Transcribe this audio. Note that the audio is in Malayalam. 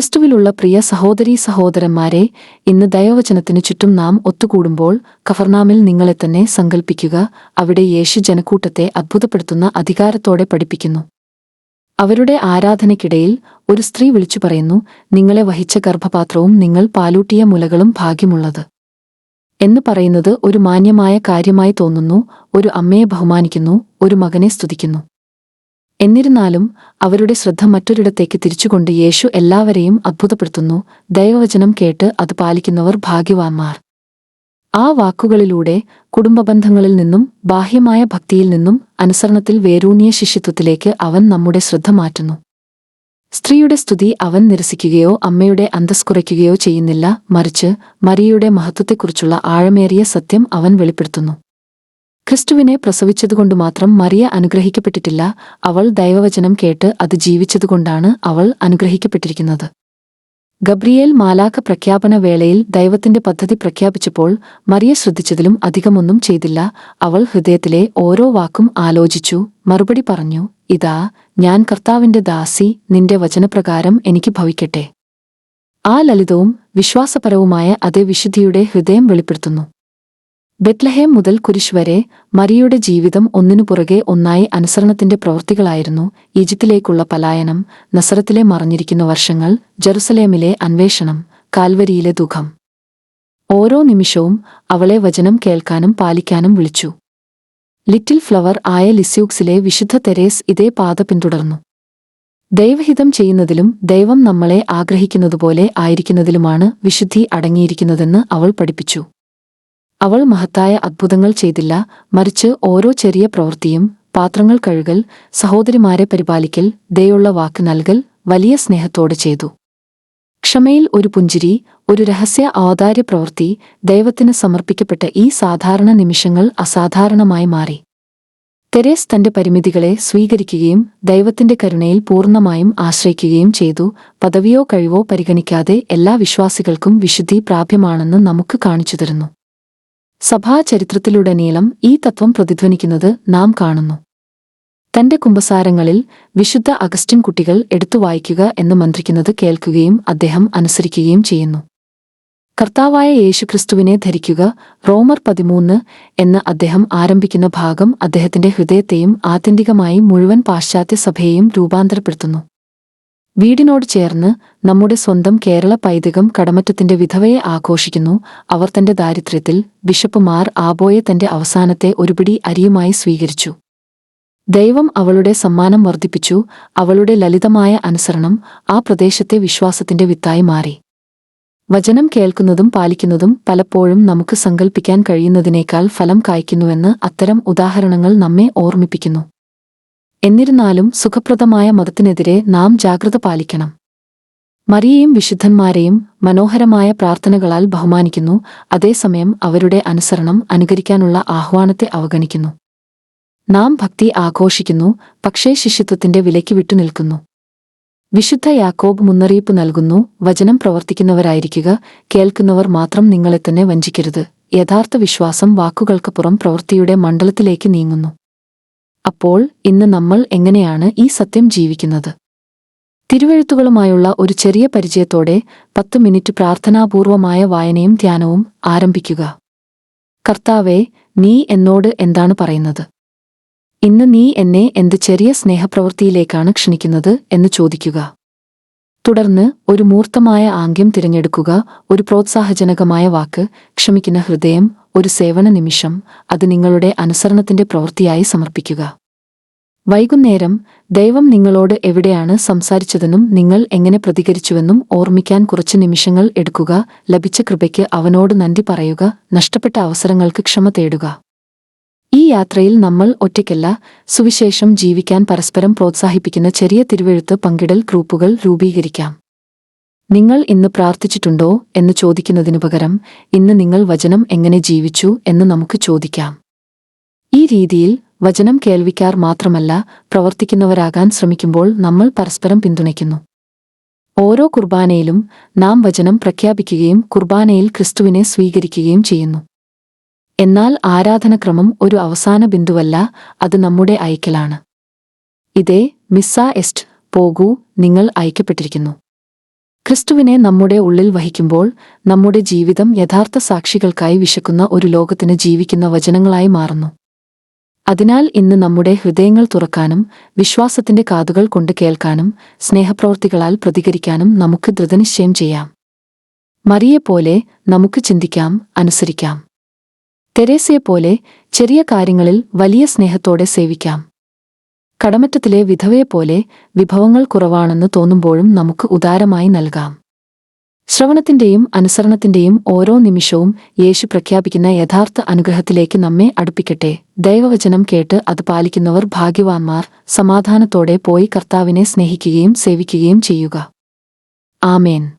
ക്രിസ്തുവിലുള്ള പ്രിയ സഹോദരീ സഹോദരന്മാരെ ഇന്ന് ദൈവവചനത്തിനു ചുറ്റും നാം ഒത്തുകൂടുമ്പോൾ കഫർനാമിൽ നിങ്ങളെ തന്നെ സങ്കൽപ്പിക്കുക അവിടെ യേശു ജനക്കൂട്ടത്തെ അത്ഭുതപ്പെടുത്തുന്ന അധികാരത്തോടെ പഠിപ്പിക്കുന്നു. അവരുടെ ആരാധനയ്ക്കിടയിൽ ഒരു സ്ത്രീ വിളിച്ചു പറയുന്നു നിങ്ങളെ വഹിച്ച ഗർഭപാത്രവും നിങ്ങൾ പാലൂട്ടിയ മുലകളും ഭാഗ്യമുള്ളത്. എന്ന് പറയുന്നത് ഒരു മാന്യമായ കാര്യമായി തോന്നുന്നു ഒരു അമ്മയെ ബഹുമാനിക്കുന്നു ഒരു മകനെ സ്തുതിക്കുന്നു. എന്നിരുന്നാലും അവരുടെ ശ്രദ്ധ മറ്റൊരിടത്തേക്ക് തിരിച്ചുകൊണ്ട് യേശു എല്ലാവരെയും അത്ഭുതപ്പെടുത്തുന്നു. ദൈവവചനം കേട്ട് അത് പാലിക്കുന്നവർ ഭാഗ്യവാന്മാർ. ആ വാക്കുകളിലൂടെ കുടുംബബന്ധങ്ങളിൽ നിന്നും ബാഹ്യമായ ഭക്തിയിൽ നിന്നും അനുസരണത്തിൽ വേരൂന്നിയ ശിഷ്യത്വത്തിലേക്ക് അവൻ നമ്മുടെ ശ്രദ്ധ മാറ്റുന്നു. സ്ത്രീയുടെ സ്തുതി അവൻ നിരസിക്കുകയോ അമ്മയുടെ അന്തസ് കുറയ്ക്കുകയോ ചെയ്യുന്നില്ല. മറിച്ച് മരിയയുടെ മഹത്വത്തെക്കുറിച്ചുള്ള ആഴമേറിയ സത്യം അവൻ വെളിപ്പെടുത്തുന്നു. ക്രിസ്തുവിനെ പ്രസവിച്ചതുകൊണ്ട് മാത്രം മറിയ അനുഗ്രഹിക്കപ്പെട്ടിട്ടില്ല. അവൾ ദൈവവചനം കേട്ട് അത് ജീവിച്ചതുകൊണ്ടാണ് അവൾ അനുഗ്രഹിക്കപ്പെട്ടിരിക്കുന്നത്. ഗബ്രിയേൽ മാലാഖ പ്രഖ്യാപന വേളയിൽ ദൈവത്തിന്റെ പദ്ധതി പ്രഖ്യാപിച്ചപ്പോൾ മറിയ ശ്രദ്ധിച്ചതിലും അധികമൊന്നും ചെയ്തില്ല. അവൾ ഹൃദയത്തിലെ ഓരോ വാക്കും ആലോചിച്ചു മറുപടി പറഞ്ഞു ഇതാ ഞാൻ കർത്താവിന്റെ ദാസി നിന്റെ വചനപ്രകാരം എനിക്ക് ഭവിക്കട്ടെ. ആ ലളിതവും വിശ്വാസപരവുമായ അതേ വിശുദ്ധിയുടെ ഹൃദയം വെളിപ്പെടുത്തുന്നു. ബെത്ലഹേം മുതൽ കുരിശ് വരെ മറിയയുടെ ജീവിതം ഒന്നിനു പുറകെ ഒന്നായി അനുസരണത്തിന്റെ പ്രവൃത്തികളായിരുന്നു ഈജിപ്തിലേക്കുള്ള പലായനം നസറത്തിലെ മറഞ്ഞിരിക്കുന്ന വർഷങ്ങൾ ജെറുസലേമിലെ അന്വേഷണം കാൽവരിയിലെ ദുഃഖം. ഓരോ നിമിഷവും അവളെ വചനം കേൾക്കാനും പാലിക്കാനും വിളിച്ചു. ലിറ്റിൽ ഫ്ലവർ ആയ ലിസ്യൂക്സിലെ വിശുദ്ധ തെരേസ് ഇതേ പാത പിന്തുടർന്നു. ദൈവഹിതം ചെയ്യുന്നതിലും ദൈവം നമ്മളെ ആഗ്രഹിക്കുന്നതുപോലെ ആയിരിക്കുന്നതിലുമാണ് വിശുദ്ധി അടങ്ങിയിരിക്കുന്നതെന്ന് അവൾ പഠിപ്പിച്ചു. അവൾ മഹത്തായ അത്ഭുതങ്ങൾ ചെയ്തില്ല. മറിച്ച് ഓരോ ചെറിയ പ്രവൃത്തിയും പാത്രങ്ങൾ കഴുകൽ സഹോദരിമാരെ പരിപാലിക്കൽ ദയുള്ള വാക്ക് നൽകൽ വലിയ സ്നേഹത്തോടെ ചെയ്തു. ക്ഷമയിൽ ഒരു പുഞ്ചിരി ഒരു രഹസ്യ ഔദാര്യ പ്രവൃത്തി ദൈവത്തിന് സമർപ്പിക്കപ്പെട്ട ഈ സാധാരണ നിമിഷങ്ങൾ അസാധാരണമായി മാറി. തെരേസ് തന്റെ പരിമിതികളെ സ്വീകരിക്കുകയും ദൈവത്തിന്റെ കരുണയിൽ പൂർണമായും ആശ്രയിക്കുകയും ചെയ്തു. പദവിയോ കഴിവോ പരിഗണിക്കാതെ എല്ലാ വിശ്വാസികൾക്കും വിശുദ്ധി പ്രാപ്യമാണെന്ന് നമുക്ക് കാണിച്ചു തരുന്നു. സഭാചരിത്രത്തിലുടനീളം ഈ തത്വം പ്രതിധ്വനിക്കുന്നത് നാം കാണുന്നു. തന്റെ കുമ്പസാരങ്ങളിൽ വിശുദ്ധ അഗസ്റ്റിൻ കുട്ടികൾ എടുത്തു വായിക്കുക എന്ന് മന്ത്രിക്കുന്നത് കേൾക്കുകയും അദ്ദേഹം അനുസരിക്കുകയും ചെയ്യുന്നു. കർത്താവായ യേശുക്രിസ്തുവിനെ ധരിക്കുക റോമർ പതിമൂന്ന് എന്ന് അദ്ദേഹം ആരംഭിക്കുന്ന ഭാഗം അദ്ദേഹത്തിന്റെ ഹൃദയത്തെയും ആത്യന്തികമായി മുഴുവൻ പാശ്ചാത്യ സഭയെയും രൂപാന്തരപ്പെടുത്തുന്നു. വീടിനോട് ചേർന്ന് നമ്മുടെ സ്വന്തം കേരള പൈതൃകം കടമറ്റത്തിന്റെ വിധവയെ ആഘോഷിക്കുന്നു. അവർ തന്റെ ദാരിദ്ര്യത്തിൽ ബിഷപ്പുമാർ ആബോയെ തന്റെ അവസാനത്തെ ഒരുപിടി അരിയുമായി സ്വീകരിച്ചു. ദൈവം അവളുടെ സമ്മാനം വർദ്ധിപ്പിച്ചു. അവളുടെ ലളിതമായ അനുസരണം ആ പ്രദേശത്തെ വിശ്വാസത്തിന്റെ വിത്തായി മാറി. വചനം കേൾക്കുന്നതും പാലിക്കുന്നതും പലപ്പോഴും നമുക്ക് സങ്കൽപ്പിക്കാൻ കഴിയുന്നതിനേക്കാൾ ഫലം കായ്ക്കുന്നുവെന്ന് അത്തരം ഉദാഹരണങ്ങൾ നമ്മെ ഓർമ്മിപ്പിക്കുന്നു. എന്നിരുന്നാലും സുഖപ്രദമായ മതത്തിനെതിരെ നാം ജാഗ്രത പാലിക്കണം. മറിയയും വിശുദ്ധന്മാരെയും മനോഹരമായ പ്രാർത്ഥനകളാൽ ബഹുമാനിക്കുന്നു. അതേസമയം അവരുടെ അനുസരണം അനുകരിക്കാനുള്ള ആഹ്വാനത്തെ അവഗണിക്കുന്നു. നാം ഭക്തി ആഘോഷിക്കുന്നു പക്ഷേ ശിഷ്യത്വത്തിന്റെ വിലയ്ക്ക് വിട്ടുനിൽക്കുന്നു വിശുദ്ധ യാക്കോബ് മുന്നറിയിപ്പ് നൽകുന്നു വചനം പ്രവർത്തിക്കുന്നവരായിരിക്കുക കേൾക്കുന്നവർ മാത്രം നിങ്ങളെ തന്നെ വഞ്ചിക്കരുത്. യഥാർത്ഥ വിശ്വാസം വാക്കുകൾക്കപ്പുറം പ്രവൃത്തിയുടെ മണ്ഡലത്തിലേക്ക് നീങ്ങുന്നു. അപ്പോൾ ഇന്ന് നമ്മൾ എങ്ങനെയാണ് ഈ സത്യം ജീവിക്കുന്നത്? തിരുവെഴുത്തുകളുമായുള്ള ഒരു ചെറിയ പരിചയത്തോടെ പത്ത് മിനിറ്റ് പ്രാർത്ഥനാപൂർവമായ വായനയും ധ്യാനവും ആരംഭിക്കുക. കർത്താവെ നീ എന്നോട് എന്താണ് പറയുന്നത്? ഇന്ന് നീ എന്നെ എന്ത് ചെറിയ സ്നേഹപ്രവൃത്തിയിലേക്കാണ് ക്ഷണിക്കുന്നത് എന്ന് ചോദിക്കുക. തുടർന്ന് ഒരു മൂർത്തമായ ആംഗ്യം തിരഞ്ഞെടുക്കുക ഒരു പ്രോത്സാഹജനകമായ വാക്ക് ക്ഷമിക്കുന്ന ഹൃദയം ഒരു സേവന നിമിഷം അത് നിങ്ങളുടെ അനുസരണത്തിന്റെ പ്രവൃത്തിയായി സമർപ്പിക്കുക. വൈകുന്നേരം ദൈവം നിങ്ങളോട് എവിടെയാണ് സംസാരിച്ചതെന്നും നിങ്ങൾ എങ്ങനെ പ്രതികരിച്ചുവെന്നും ഓർമ്മിക്കാൻ കുറച്ച് നിമിഷങ്ങൾ എടുക്കുക ലഭിച്ച കൃപയ്ക്ക് അവനോട് നന്ദി പറയുക നഷ്ടപ്പെട്ട അവസരങ്ങൾക്ക് ക്ഷമ തേടുക. ഈ യാത്രയിൽ നമ്മൾ ഒറ്റയ്ക്കല്ല സുവിശേഷം ജീവിക്കാൻ പരസ്പരം പ്രോത്സാഹിപ്പിക്കുന്ന ചെറിയ തിരുവെഴുത്ത് പങ്കിടൽ ഗ്രൂപ്പുകൾ രൂപീകരിക്കാം. നിങ്ങൾ ഇന്ന് പ്രാർത്ഥിച്ചിട്ടുണ്ടോ എന്ന് ചോദിക്കുന്നതിനു പകരം ഇന്ന് നിങ്ങൾ വചനം എങ്ങനെ ജീവിച്ചു എന്ന് നമുക്ക് ചോദിക്കാം. ഈ രീതിയിൽ വചനം കേൾവിക്കാർ മാത്രമല്ല പ്രവർത്തിക്കുന്നവരാകാൻ ശ്രമിക്കുമ്പോൾ നമ്മൾ പരസ്പരം പിന്തുണയ്ക്കുന്നു. ഓരോ കുർബാനയിലും നാം വചനം പ്രഖ്യാപിക്കുകയും കുർബാനയിൽ ക്രിസ്തുവിനെ സ്വീകരിക്കുകയും ചെയ്യുന്നു. എന്നാൽ ആരാധനക്രമം ഒരു അവസാന ബിന്ദുവല്ല അത് നമ്മുടെ അയക്കലാണ് ഇതേ മിസ്സ എസ്റ്റ് പോകൂ നിങ്ങൾ അയക്കപ്പെട്ടിരിക്കുന്നു ക്രിസ്തുവിനെ നമ്മുടെ ഉള്ളിൽ വഹിക്കുമ്പോൾ നമ്മുടെ ജീവിതം യഥാർത്ഥ സാക്ഷികൾക്കായി വിശക്കുന്ന ഒരു ലോകത്തിന് ജീവിക്കുന്ന വചനങ്ങളായി മാറുന്നു. അതിനാൽ ഇന്ന് നമ്മുടെ ഹൃദയങ്ങൾ തുറക്കാനും വിശ്വാസത്തിന്റെ കാതുകൾ കൊണ്ട് കേൾക്കാനും സ്നേഹപ്രവർത്തികളാൽ പ്രതികരിക്കാനും നമുക്ക് ദൃഢനിശ്ചയം ചെയ്യാം. മറിയെപ്പോലെ നമുക്ക് ചിന്തിക്കാം അനുസരിക്കാം. തെരേസയെപ്പോലെ ചെറിയ കാര്യങ്ങളിൽ വലിയ സ്നേഹത്തോടെ സേവിക്കാം. കടമറ്റത്തിലെ വിധവയെപ്പോലെ വിഭവങ്ങൾ കുറവാണെന്ന് തോന്നുമ്പോഴും നമുക്ക് ഉദാരമായി നൽകാം. ശ്രവണത്തിന്റെയും അനുസരണത്തിന്റെയും ഓരോ നിമിഷവും യേശു പ്രഖ്യാപിക്കുന്ന യഥാർത്ഥ അനുഗ്രഹത്തിലേക്ക് നമ്മെ അടുപ്പിക്കട്ടെ. ദൈവവചനം കേട്ട് അത് പാലിക്കുന്നവർ ഭാഗ്യവാന്മാർ സമാധാനത്തോടെ പോയി കർത്താവിനെ സ്നേഹിക്കുകയും സേവിക്കുകയും ചെയ്യുക. ആമേൻ.